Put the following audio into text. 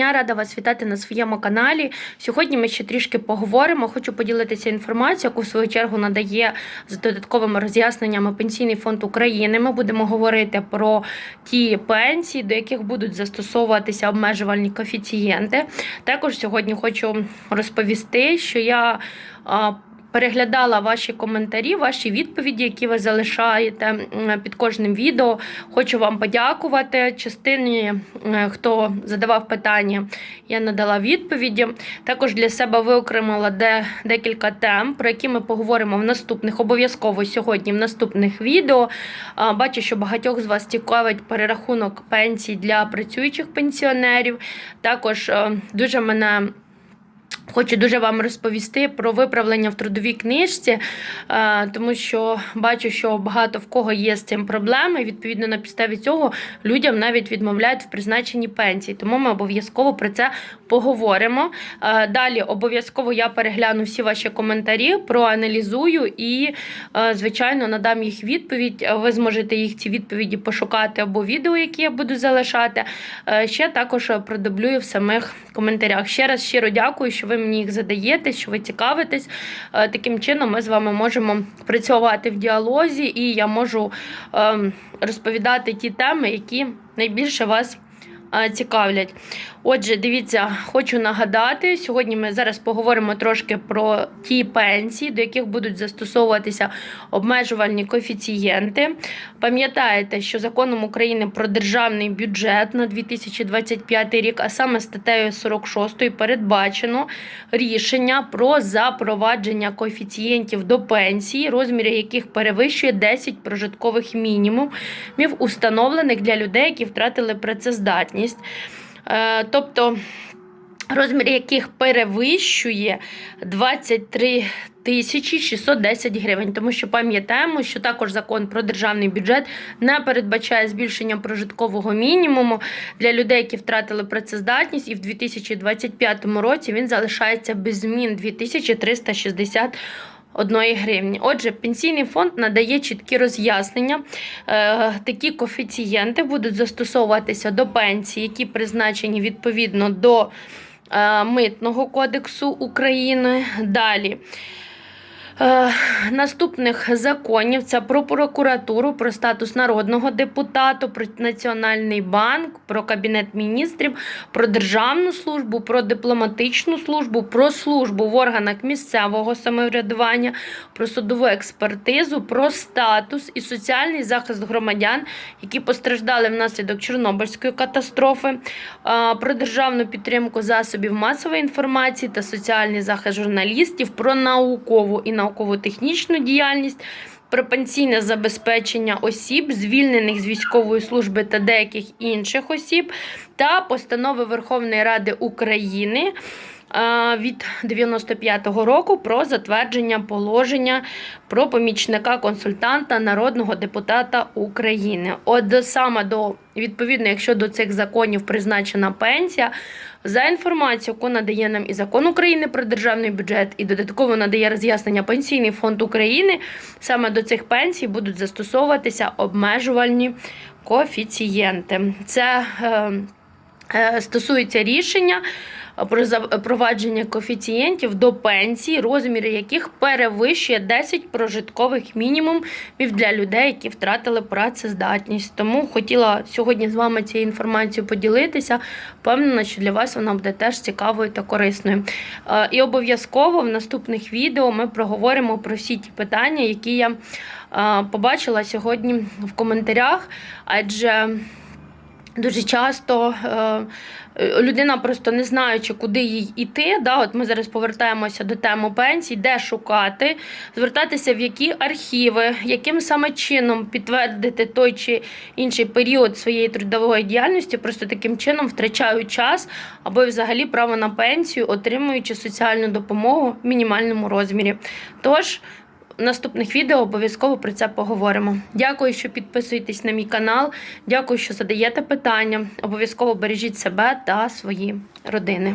Я рада вас вітати на своєму каналі. Сьогодні ми ще трішки поговоримо. Хочу поділитися інформацією, яку в свою чергу надає з додатковими роз'ясненнями Пенсійний фонд України. Ми будемо говорити про ті пенсії, до яких будуть застосовуватися обмежувальні коефіцієнти. Також сьогодні хочу розповісти, що я. Переглядала ваші коментарі, ваші відповіді, які ви залишаєте під кожним відео. Хочу вам подякувати. Частині, е, хто задавав питання, я надала відповіді. Також для себе виокремила де, декілька тем, про які ми поговоримо в наступних, обов'язково сьогодні в наступних відео. Бачу, що багатьох з вас цікавить перерахунок пенсій для працюючих пенсіонерів. Також е, дуже мене. Хочу дуже вам розповісти про виправлення в трудовій книжці, е, тому що бачу, що багато в кого є з цим проблеми. Відповідно, на підставі цього людям навіть відмовляють в призначенні пенсії. Тому ми обов'язково про це поговоримо. Е, Далі обов'язково я перегляну всі ваші коментарі, проаналізую і, е, звичайно, надам їх відповідь. Ви зможете їх ці відповіді пошукати або відео, які я буду залишати. Ще також продублюю в самих коментарях. Ще раз щиро дякую, що ви мені їх задаєте, що ви цікавитесь. Е, Таким чином, ми з вами можемо працювати в діалозі, і я можу ем, розповідати ті теми, які найбільше вас е, цікавлять. Отже, дивіться, хочу нагадати, сьогодні ми зараз поговоримо трошки про ті пенсії, до яких будуть застосовуватися обмежувальні коефіцієнти. Пам'ятаєте, що законом України про державний бюджет на 2025 рік, а саме статтею 46 передбачено рішення про запровадження коефіцієнтів до пенсії, розміри яких перевищує 10 прожиткових мінімумів, установлених для людей, які втратили працездатність. Е, Тобто розмір яких перевищує 23 тисячі 610 гривень, тому що пам'ятаємо, що також закон про державний бюджет не передбачає збільшення прожиткового мінімуму. Для людей, які втратили працездатність, і в 2025 році він залишається без змін 2360 одної гривні. Отже, пенсійний фонд надає чіткі роз'яснення. Е, Такі коефіцієнти будуть застосовуватися до пенсій, які призначені відповідно до е, Митного кодексу України. Далі. Е, Наступних законів це про прокуратуру, про статус народного депутата, про Національний банк, про Кабінет міністрів, про державну службу, про дипломатичну службу, про службу в органах місцевого самоврядування, про судову експертизу, про статус і соціальний захист громадян, які постраждали внаслідок Чорнобильської катастрофи, е, про державну підтримку засобів масової інформації та соціальний захист журналістів, про наукову і науково-технічну діяльність. Про пенсійне забезпечення осіб, звільнених з військової служби та деяких інших осіб, та постанови Верховної Ради України від 95-го року про затвердження положення про помічника консультанта народного депутата України. От саме до відповідно, якщо до цих законів призначена пенсія, за інформацією, яку надає нам і закон України про державний бюджет, і додатково надає роз'яснення Пенсійний фонд України, саме до цих пенсій будуть застосовуватися обмежувальні коефіцієнти. Це е, е, стосується рішення про запровадження коефіцієнтів до пенсій, розміри яких перевищує 10 прожиткових мінімумів для людей, які втратили працездатність. Тому хотіла сьогодні з вами цією інформацією поділитися. Впевнена, що для вас вона буде теж цікавою та корисною. Е, І обов'язково в наступних відео ми проговоримо про всі ті питання, які я е, побачила сьогодні в коментарях, адже Дуже часто е, людина просто не знаючи, куди їй іти. Да? От ми зараз повертаємося до теми пенсій, де шукати, звертатися в які архіви, яким саме чином підтвердити той чи інший період своєї трудової діяльності, просто таким чином втрачають час або взагалі право на пенсію, отримуючи соціальну допомогу в мінімальному розмірі. Тож. Наступних відео обов'язково про це поговоримо. Дякую, що підписуєтесь на мій канал. Дякую, що задаєте питання. Обов'язково бережіть себе та свої родини.